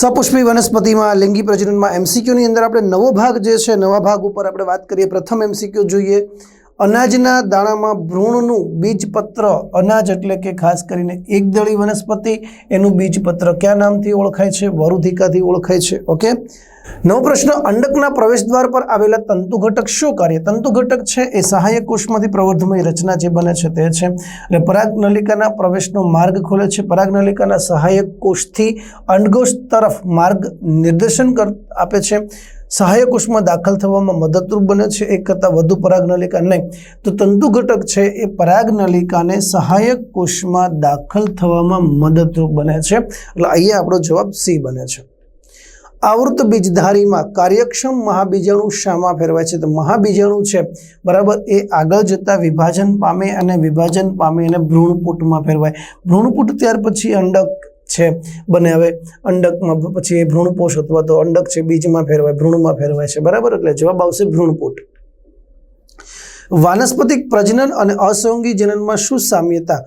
સપુષ્પી વનસ્પતિમાં લિંગી પ્રજનનમાં એમસીક્યુની અંદર આપણે નવો ભાગ જે છે, નવા ભાગ ઉપર આપણે વાત કરીએ. પ્રથમ એમસીક્યુ જોઈએ. અનાજના દાણામાં ભ્રૂણનું બીજપત્ર, અનાજ એટલે કે ખાસ કરીને એકદળી વનસ્પતિ, એનું બીજપત્ર કયા નામથી ઓળખાય છે? વરુધિકાથી ઓળખાય છે. ઓકે? નવો પ્રશ્ન, અંડકના પ્રવેશ દ્વાર પર આવેલા તંતુ ઘટક શું કાર્ય? તંતુ ઘટક છે એ સહાયક કોષમાંથી પ્રવર્ધમય રચના જે બને છે તે છે. એટલે પરાગનલિકાના પ્રવેશનો માર્ગ ખોલે છે. પરાગનલિકાના સહાયક કોષથી અંડકોષ તરફ માર્ગ નિર્દેશન કર, આપે છે. સહાયક દાખલ થવામાં મદદરૂપ બને છે. એક કરતાં વધુ પરાગનલિકા નહીં, તો તંતુ ઘટક છે એ પરાગનલિકાને સહાયક કોષમાં દાખલ થવામાં મદદરૂપ બને છે. એટલે અહીંયા આપણો જવાબ સી બને છે. આવૃત બીજધારીમાં કાર્યક્ષમ મહાબીજાણુ શામાં ફેરવાય છે. તો મહાબીજાણુ છે, બરાબર, એ આગળ જતાં વિભાજન પામે અને વિભાજન પામે અને ભ્રૂણપુટમાં ફેરવાય. ભ્રૂણપુટ ત્યાર પછી અંડક છે. બને હવે અંડકમાં પછી એ ભ્રૂણપોષ અથવા તો અંડક છે, બીજમાં ફેરવાય, ભ્રૂણમાં ફેરવાય છે. બરાબર? એટલે જવાબ આવશે ભ્રૂણપુટ વાનસ્પતિક પ્રજનન અને અસંગી જનનમાં શું સામ્યતા?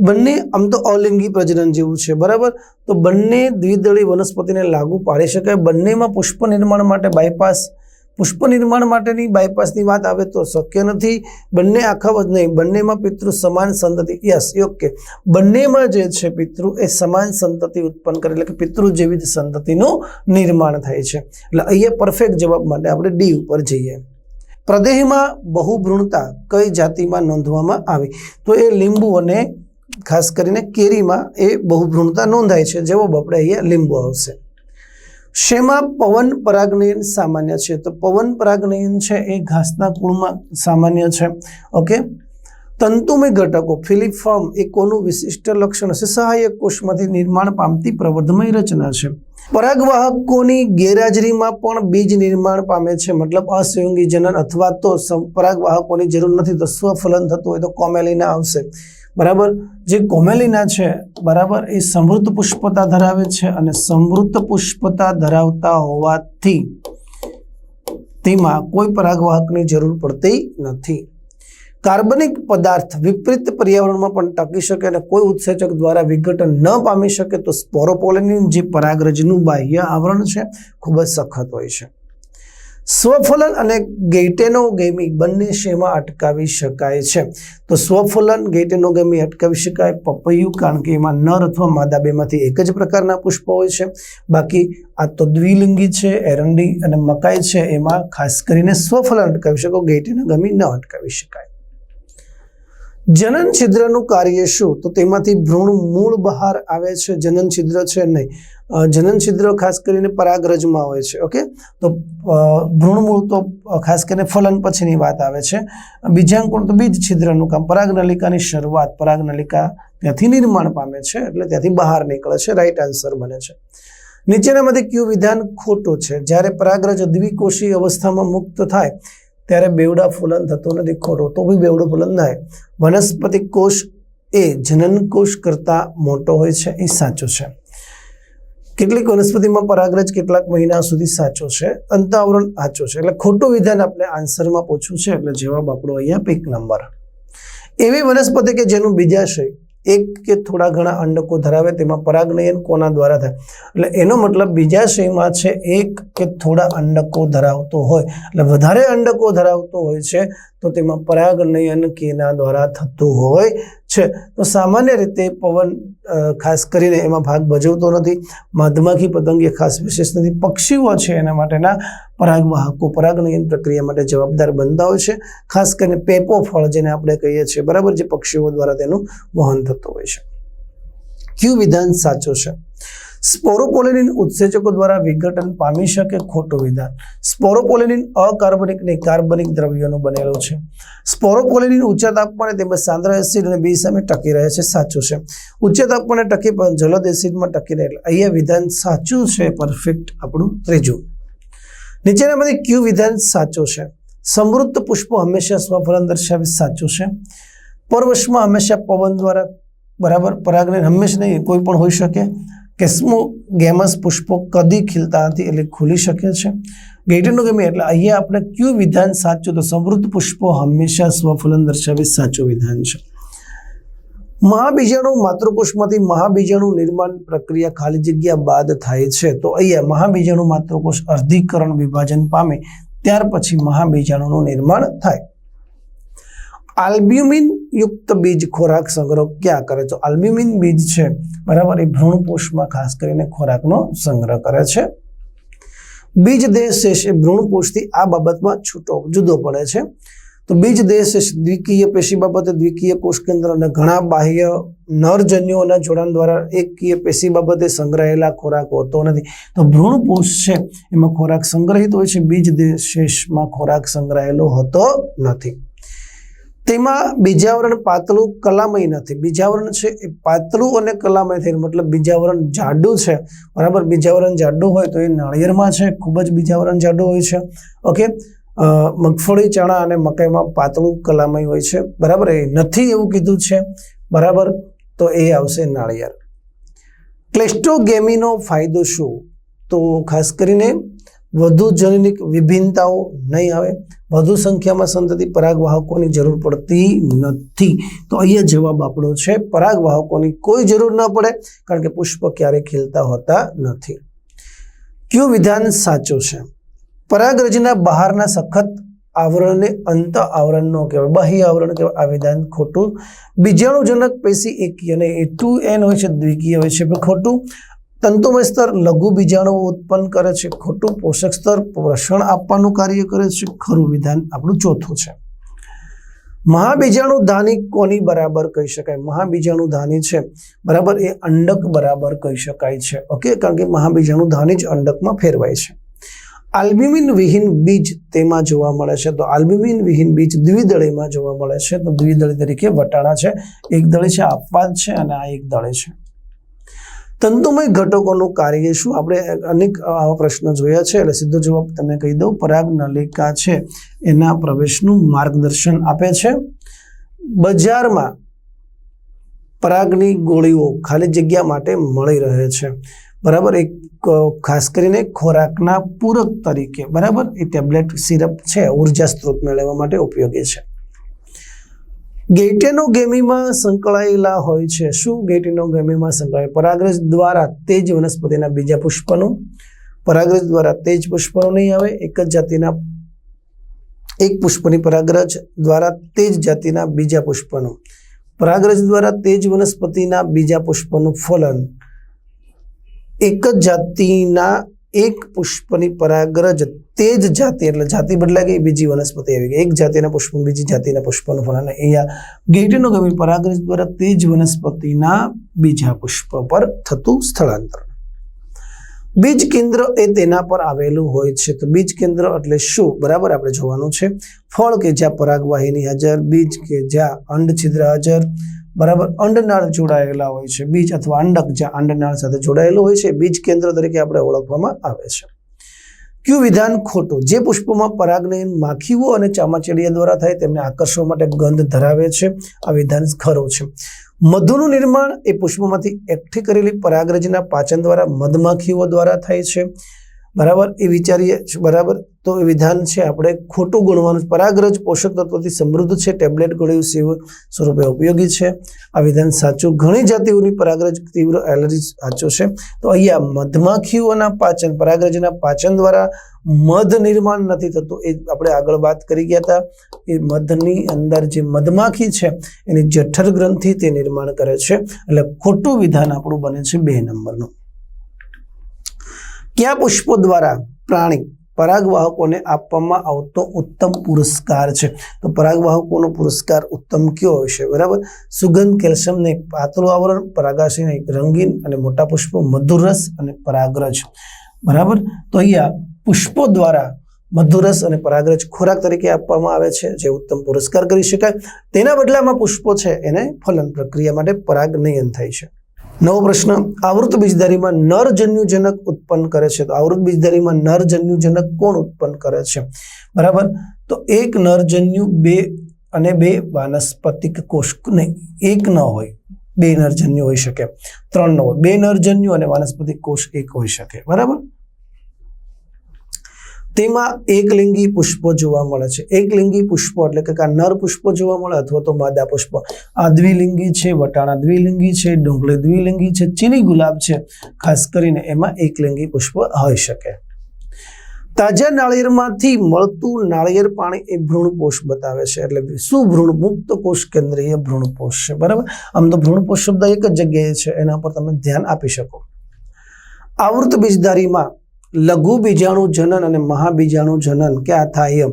બંને આમ તો અલિંગી પ્રજનન જેવું છે. બરાબર? તો બંને દ્વિદળી વનસ્પતિને લાગુ પાડી શકાય. બંનેમાં પુષ્પ નિર્માણ માટે બાયપાસ પુષ્પ નિર્માણ માટેની બાયપાસની વાત આવે તો શક્ય નથી. બંને આખા જ નહીં, બંનેમાં પિતૃ સમાન સંતતિ, યસ ઓકે બંનેમાં જે છે પિતૃ એ સમાન સંતતિ ઉત્પન્ન કરે, એટલે કે પિતૃ જેવી જ સંતતિનું નિર્માણ થાય છે. એટલે અહીંયા પરફેક્ટ જવાબ માટે આપણે ડી ઉપર જઈએ. પ્રદેહમાં બહુભ્રૂણતા કઈ જાતિમાં નોંધવામાં આવી? તો એ લીંબુ અને ખાસ કરીને કેરીમાં એ બહુભ્રૂણતા નોંધાય છે. જવાબ આપણે અહીંયા લીંબુ આવશે. શેમાં પવન પરાગનયન સામાન્ય છે? તો પવન પરાગનયન છે એ ઘાસના કુળમાં સામાન્ય છે. ઓકે? તંતુમય ઘટકો ફિલિફોર્મ એ કોનું વિશિષ્ટ લક્ષણ છે સહાયક કોષમાંથી નિર્માણ પામતી પ્રવર્ધમય રચના છે. પરાગવાહકોની ગેરહાજરીમાં પણ બીજ નિર્માણ પામે છે. મતલબ અસંયોગી જનન અથવા તો પરાગવાહકોની જરૂર નથી. તો સ્વફલન થતું હોય તો કોમેલિના આવશે. બરાબર? જે કોમેલિના છે, બરાબર? એ સમૃદ્ધ પુષ્પતા ધરાવે છે અને સમૃદ્ધ પુષ્પતા ધરાવતા હોવાથી તેમાં કોઈ પરાગવાહકની જરૂર પડતી નથી. કાર્બનિક પદાર્થ વિપરીત પર્યાવરણમાં પણ ટકી શકે અને કોઈ ઉત્સેચક દ્વારા વિઘટન ન પામી શકે તો સ્પોરોપોલેનિન જે પરાગરજનું બાહ્ય આવરણ છે, ખૂબ જ સખત હોય છે. સ્વફલન અને ગેટેનોગેમી બંને શેમાં અટકાવી શકાય છે. તો સ્વફલન ગેટેનોગેમી અટકાવી શકાય પપૈયું, કારણ કે એમાં નર અથવા માદા બેમાંથી એક જ પ્રકારના પુષ્પ હોય છે. બાકી આ તો દ્વિલિંગી છે, એરંડી અને મકાઈ છે. એમાં ખાસ કરીને સ્વફલન અટકાવી શકો ગેટેનોગેમી ન અટકાવી શકાય. જનન છિદ્રનું કાર્ય શું? તો તેમાંથી ભ્રૂણ મૂળ બહાર આવે છે, જનન છિદ્ર છે નહીં. જનન છિદ્ર ખાસ કરીને પરાગરજમાં હોય છે, ઓકે? તો ભ્રૂણ મૂળ તો ખાસ કરીને ફલન પછીની વાત આવે છે. બીજાંકુણ તો બીજ છિદ્રનું કામ, પરાગનલિકાની શરૂઆત, પરાગનલિકા ત્યાંથી નિર્માણ પામે છે, એટલે ત્યાંથી બહાર નીકળે છે રાઈટ આન્સર બને છે. નીચેનામાંથી ક્યુ વિધાન ખોટું છે? જ્યારે પરાગરજ દ્વિકોષી અવસ્થામાં મુક્ત થાય ત્યારે બેવડા ફૂલન થતું નથી, ખોટો. તો બી બેવડું ફૂલન થાય. વનસ્પતિ કોષ એ જનન કોષ કરતાં મોટો હોય છે, એ સાચો છે. કેટલીક વનસ્પતિમાં પરાગરજ કેટલાક મહિના સુધી સાચો છે અંતાવરણ સાચો છે. એટલે ખોટું વિધાન આપણે આન્સરમાં પૂછ્યું છે, એટલે જવાબ આપણો અહીંયા પીક નંબર એવી વનસ્પતિ કે જેનું બીજાશય એક કે થોડા ઘણા અંડકો ધરાવે તેમાં પરાગનયન કોના દ્વારા થાય? એટલે એનો મતલબ બીજાશયમાં છે, એક કે થોડા અંડકો ધરાવતો હોય. એટલે વધારે અંડકો ધરાવતો હોય છે, તો તેમાં પરાગનયન કેના દ્વારા થતું હોય? છે. તો સામાન્ય રીતે પવન ખાસ કરીને એમાં ભાગ ભજવતો નથી મધમાખી પતંગ એ ખાસ વિશેષ નથી. પક્ષીઓ છે એના માટેના પરાગવાહકો પરાગનયન પ્રક્રિયા માટે જવાબદાર બનતા હોય છે. ખાસ કરીને પેપો ફળ જેને આપણે કહીએ છીએ, બરાબર? જે પક્ષીઓ દ્વારા તેનું વહન થતું હોય છે. ક્યુ વિધાન સાચો છે? સ્પોરોપોલેનિન ઉત્સેચકો દ્વારા વિઘટન પામી શકે ખોટું વિધાન. સ્પોરોપોલેનિન અકાર્બનિક ને કાર્બનિક દ્રવ્યોનું બનેલું છે. સ્પોરોપોલેનિન ઊંચા તાપમાને તેમજ સાંદ્ર એસિડ અને બી સામે ટકી રહે છે, સાચું છે. ઊંચા તાપમાને ટકી પણ જલદ એસિડમાં ટકી રહે એટલે અહીંયા વિધાન સાચું છે, પરફેક્ટ આપણું ત્રીજું. નીચેનામાંથી ક્યુ વિધાન સાચું છે? સમૃદ્ધ પુષ્પો હંમેશા સ્વફલન દર્શાવે સાચું છે. પરવશમાં હંમેશા પવન દ્વારા બરાબર પરાગને હંમેશા નહીં, કોઈ પણ હોઈ શકે. કેસ્મો ગેમસ પુષ્પો કદી ખીલતા નથી એટલે ખુલી શકે છે. ગેટેનો ગમે એટલે અહીંયા આપણે કયું વિધાન સાચું? તો સમૃદ્ધ પુષ્પો હંમેશા સ્વફલન દર્શાવે સાચું વિધાન છે. મહાબીજાણુ માતૃકોષમાંથી મહાબીજાણુ નિર્માણ પ્રક્રિયા ખાલી જગ્યા બાદ થાય છે. તો અહીંયા મહાબીજાણુ માતૃકોષ અર્ધીકરણ વિભાજન પામે, ત્યાર પછી મહાબીજાણુનું નિર્માણ થાય. આલ્બ્યુમિન યુક્ત બીજ ખોરાક સંગ્રહ ક્યાં કરે તો આલ્બ્યુમિન બીજ છે, બરાબર? એ ભ્રૂણપોષમાં ખાસ કરીને ખોરાકનો સંગ્રહ કરે છે. બીજ દેહ શેષ એ ભ્રૂણપોષથી આ બાબતમાં છૂટો, જુદો પડે છે. તો બીજ દેહ દ્વિકીય પેશી બાબતે દ્વિકીય કોષકેન્દ્ર અને ઘણા બાહ્ય નરજન્યુઓના જોડાણ દ્વારા એકકીય પેશી બાબતે સંગ્રહાયેલા ખોરાક હોતો નથી. તો ભ્રૂણપોષ છે, એમાં ખોરાક સંગ્રહિત હોય છે, બીજ દેહશેષમાં ખોરાક સંગ્રહાયેલો હોતો નથી. તેમાં બીજાવરણ પાતળું કલામય નથી. બીજાવરણ છે એ પાતળું અને કલામય થઈને મતલબ બીજાવરણ જાડું છે. બરાબર? બીજાવરણ જાડું હોય તો એ નાળિયેરમાં છે. ખૂબ જ બીજાવરણ જાડું હોય છે. ઓકે? મગફળી, ચણા અને મકાઈમાં પાતળું કલામય હોય છે. બરાબર? એ નથી એવું કીધું છે. બરાબર? તો એ આવશે નાળિયેર. ક્લેસ્ટોગેમીનો ફાયદો શું? તો ખાસ કરીને વધુ જનનિક વિભિન્નતાઓ નહીં આવે. વધુ સંખ્યામાં સંતતિ પરાગવાહકોની જરૂર પડતી નથી. તો અહીંયા જવાબ આપણો છે, પરાગવાહકોની કોઈ જરૂર ન પડે, કારણ કે પુષ્પ ક્યારેય ખીલતા હોતા નથી. કયું વિધાન સાચું છે? પરાગરજના બહારના સખત આવરણને અંત આવરણ નો કહેવાય, બાહ્ય આવરણ કહેવાય. આ વિધાન ખોટું. બીજાણુજનક પેશી એકી અને એ ટુ એન હોય છે, દ્વિકીય હોય છે ખોટું. તંતુમય સ્તર લઘુ બીજાણુઓ ઉત્પન્ન કરે છે, ખોટું પોષક સ્તર પોષણ આપવાનું કાર્ય કરે છે, ખરું વિધાન આપણું ચોથું છે. મહાબીજાણુ ધાની કોની બરાબર કહી શકાય? મહાબીજાણુ ધાની છે. બરાબર, એ અંડક બરાબર કહી શકાય છે. ઓકે, કારણ કે મહાબીજાણુ ધાની જ અંડકમાં ફેરવાય છે. આલ્બ્યુમિન વિહીન બીજ તેમાં જોવા મળે છે. તો આલ્બ્યુમિન વિહીન બીજ દ્વિદળીમાં જોવા મળે છે. તો દ્વિદળી તરીકે વટાણા છે. એક દળી છે, આપવાદ છે અને આ એક દળી છે. તંતુમય ઘટકોનું કાર્ય શું? આપણે અનેક આવા પ્રશ્ન જોયા છે. એટલે સીધો જવાબ તમે કહી દઉં. પરાગ નલિકા છે. એના પ્રવેશનું માર્ગદર્શન આપે છે. બજારમાં પરાગની ગોળીઓ ખાલી જગ્યા માટે મળી રહે છે. બરાબર? એક ખાસ કરીને ખોરાકના પૂરક તરીકે. બરાબર? એ ટેબ્લેટ સિરપ છે. ઊર્જા સ્ત્રોત મેળવવા માટે ઉપયોગી છે. ગેટેનોગેમીમાં સંકળાયેલા હોય છે. શું ગેટેનો ગેમીમાં સંકળાયેલ? પરાગરજ દ્વારા તેજ વનસ્પતિના બીજા પુષ્પનું. પરાગરજ દ્વારા તેજ પુષ્પનું નહીં આવે, એક જ જાતિના, એક પુષ્પની પરાગરજ દ્વારા તેજ જાતિના બીજા પુષ્પનું. પરાગરજ દ્વારા તેજ વનસ્પતિના બીજા પુષ્પનું ફલન એક જ જાતિના એક પુષ્પની પરાગરજ તે જ જાતિ, એટલે જાતિ બદલાઈ ગઈ, બીજી વનસ્પતિ આવી ગઈ. એક જાતિના પુષ્પ બીજી જાતિના પુષ્પનું ફલન અહીંયા ગેટીનો ગમી પરાગરજ દ્વારા તે જ વનસ્પતિના બીજા પુષ્પ પર થતું સ્થળાંતર. બીજ કેન્દ્ર એ તેના પર આવેલું હોય છે. તો બીજ કેન્દ્ર એટલે શું? બરાબર આપણે જોવાનું છે. ફળ કે જ્યાં પરાગવાહિની હાજર, બીજ કે જ્યાં અંડ છિદ્ર હાજર બરાબર અંડનાળ જોડાયેલા હોય છે. બીજ અથવા અંડક જ્યાં અંડનાળ સાથે જોડાયેલું હોય છે, બીજ કેન્દ્ર તરીકે આપણે ઓળખવામાં આવે છે. ક્યુ વિધાન ખોટું? જે પુષ્પોમાં પરાગનયન માખીઓ અને ચામાચીડિયા દ્વારા થાય તેમને આકર્ષવા માટે ગંધ ધરાવે છે. આ વિધાન ખરું છે. મધુનું નિર્માણ એ પુષ્પોમાંથી એકઠી કરેલી પરાગરજના પાચન દ્વારા મધમાખીઓ દ્વારા થાય છે. બરાબર? એ વિચારીએ બરાબર? તો એ વિધાન છે આપણે ખોટું ગણવાનું. પરાગરજ પોષક તત્વોથી સમૃદ્ધ છે. ટેબ્લેટ ગળ્યું સેવ સ્વરૂપે ઉપયોગી છે. આ વિધાન સાચું. ઘણી જાતિઓની પરાગરજ તીવ્ર એલર્જી સાચો છે. તો અહીંયા મધમાખીઓના પાચન, પરાગરજના પાચન દ્વારા મધ નિર્માણ નથી થતું. એ આપણે આગળ વાત કરી ગયા હતા. એ મધની અંદર જે મધમાખી છે, એની જઠર ગ્રંથિ તે નિર્માણ કરે છે. એટલે ખોટું વિધાન આપણું બને છે બે નંબરનું. કયા પુષ્પો દ્વારા પ્રાણી પરાગવાહકોને આપવામાં આવતો ઉત્તમ પુરસ્કાર છે? તો પરાગવાહકોનો પુરસ્કાર ઉત્તમ કયો હશે બરાબર? સુગંધ, કેલ્શિયમ ને પાતળું આવરણ પરાગાશી ને રંગીન અને મોટા પુષ્પો, મધુરસ અને પરાગરજ. બરાબર? તો અહીંયા પુષ્પો દ્વારા મધુરસ અને પરાગરજ ખોરાક તરીકે આપવામાં આવે છે, જે ઉત્તમ પુરસ્કાર કરી શકાય. તેના બદલામાં પુષ્પો છે, એને ફલન પ્રક્રિયા માટે પરાગ નયન થાય છે. નવો પ્રશ્ન આવૃત બીજધારીમાં નરજન્યુજનક ઉત્પન્ન કરે છે. તો આવૃત બીજધારીમાં નરજન્યુજનક કોણ ઉત્પન્ન કરે છે? બરાબર? તો એક નરજન્યુ, બે અને બે વાનસ્પતિક કોષ. નહીં, એક ન હોય. બે નરજન્યુ હોઈ શકે. ત્રણ ન હોય. બે નરજન્યુ અને વાનસ્પતિક કોષ એક હોઈ શકે. બરાબર? તેમાં એકલિંગી પુષ્પો જોવા મળે છે. એકલિંગી પુષ્પો એટલે કે નર પુષ્પો જોવા મળે અથવા તો માદા પુષ્પ. આ દ્વિલિંગી છે, વટાણા દ્વિલિંગી છે, ડુંગળી દ્વિલિંગી છે, ચીની ગુલાબ છે. ખાસ કરીને એમાં એકલિંગી પુષ્પ હોઈ શકે. તાજા નાળિયેરમાંથી મળતું નાળિયેર પાણી એ ભ્રૂણપોષ બતાવે છે. એટલે શું ભ્રૂણ મુક્ત કોષ કેન્દ્રીય ભ્રૂણપોષ છે? બરાબર? આમ તો ભ્રૂણપોષ શબ્દ એક જ જગ્યાએ છે. એના પર તમે ધ્યાન આપી શકો. આવૃત બીજધારીમાં લઘુ બીજાણુ જનન અને મહાબીજાણુ જનન ક્યાં થાય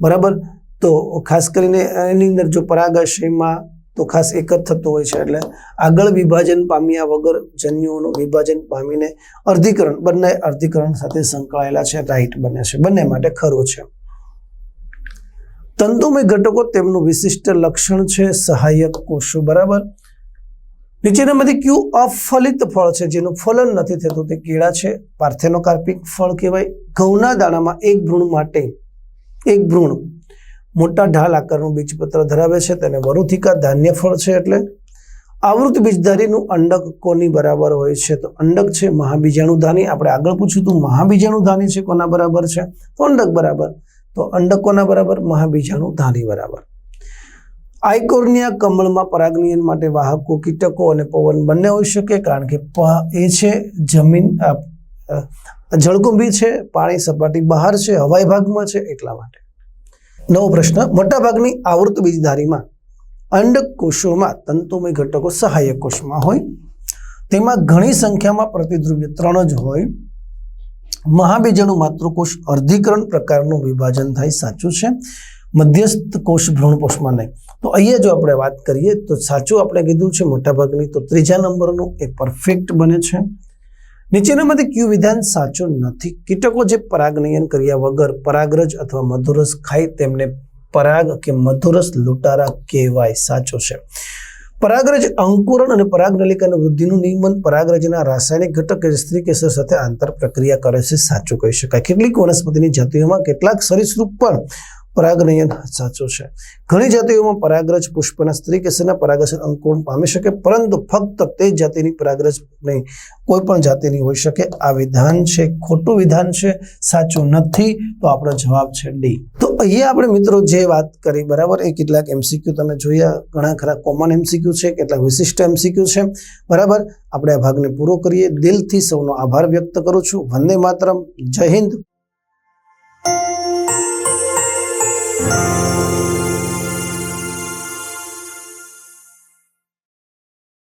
બરાબર? તો ખાસ કરીને એની અંદર જો પરાગાશયમાં તો ખાસ એક જ થતો હોય છે. એટલે આગળ વિભાજન પામ્યા વગર જન્યુઓનું વિભાજન પામીને અર્ધીકરણ, બંને અર્ધીકરણ સાથે સંકળાયેલા છે. રાઈટ બને છે. બંને માટે ખરું છે. તંતુમય ઘટકો તેમનું વિશિષ્ટ લક્ષણ છે. સહાયક કોષો. બરાબર? નીચેનામાંથી કયું અફલિત ફળ છે, જેનું ફલન નથી થતું, તે કેળા છે. પાર્થેનોકાર્પિક ફળ કહેવાય. ઘઉંના દાણામાં એક ભ્રૂણ માટે એક ભ્રૂણ મોટા ઢાલ આકારનું બીજપત્ર ધરાવે છે, તેને વરુથિકા ધાન્ય ફળ છે એટલે. આવૃત બીજધારીનું અંડક કોની બરાબર હોય છે? તો અંડક છે મહાબીજાણુધાની આપણે આગળ પૂછ્યું હતું મહાબીજાણુધાની છે કોના બરાબર છે? તો અંડક બરાબર. તો અંડક કોના બરાબર? મહાબીજાણુધાની બરાબર. આઈકોર્નિયા કમળમાં પરાગનિયન માટે વાહકો, કીટકો અને પવન બંને હોઈ શકે કારણ કે એ છે જમીન જળકુંભી છે, પાણી સપાટી બહાર છે, હવાઈ ભાગમાં છે એટલા માટે. નવો પ્રશ્ન મોટાભાગની આવૃત બીજધારીમાં અંડકોષોમાં તંતુમય ઘટકો સહાયક કોષમાં હોય. તેમાં ઘણી સંખ્યામાં પ્રતિધ્રુવ્ય ત્રણ જ હોય. મહાબીજાણુ માતૃકોષ અર્ધીકરણ પ્રકારનું વિભાજન થાય સાચું છે. મધ્યસ્થ કોષ ભ્રૂણકોષમાં નહીં. તો અહીંયા જો આપણે વાત કરીએ, તો સાચું આપણે કીધું છે મોટાભાગની, તો ત્રીજા નંબરનું એ પરફેક્ટ બને છે. નીચેનામાંથી કયું વિધાન સાચું નથી. કીટકો જે પરાગનયન કર્યા વગર પરાગરજ અથવા મધુરસ ખાય, તેમને પરાગ કે મધુરસ લૂંટારા કહેવાય. સાચો છે. પરાગરજ અંકુરણ અને પરાગનલિકાનું વૃદ્ધિનું નિયમન પરાગરજના રાસાયણિક ઘટક કે સ્ત્રી કેસર સાથે આંતર પ્રક્રિયા કરે છે. સાચું કહી શકાય. કેટલીક વનસ્પતિની જાતિઓમાં કેટલાક સરીસૃપ પણ પરાગનયન સાચું છે. ઘણી જાતિઓમાં પરાગરજ પુષ્પના સ્ત્રી કેસરના પરાગરજ અંકુરણ પામી શકે, પરંતુ ફક્ત તે જાતિની પરાગરજ નહીં, કોઈ પણ જાતિની હોઈ શકે. આ વિધાન છે, ખોટું વિધાન છે, સાચું નથી, તો આપણો જવાબ છે ડી તો અહીંયા આપણે મિત્રો જે વાત કરી, બરાબર? એ કેટલાક એમસીક્યુ તમે જોયા, ઘણા ખરા કોમન એમસીક્યુ છે, કેટલાક વિશિષ્ટ એમસીક્યુ છે. બરાબર? આપણે આ ભાગને પૂરો કરીએ. દિલથી સૌનો આભાર વ્યક્ત કરું છું. વંદે માતરમ. જય હિન્દ.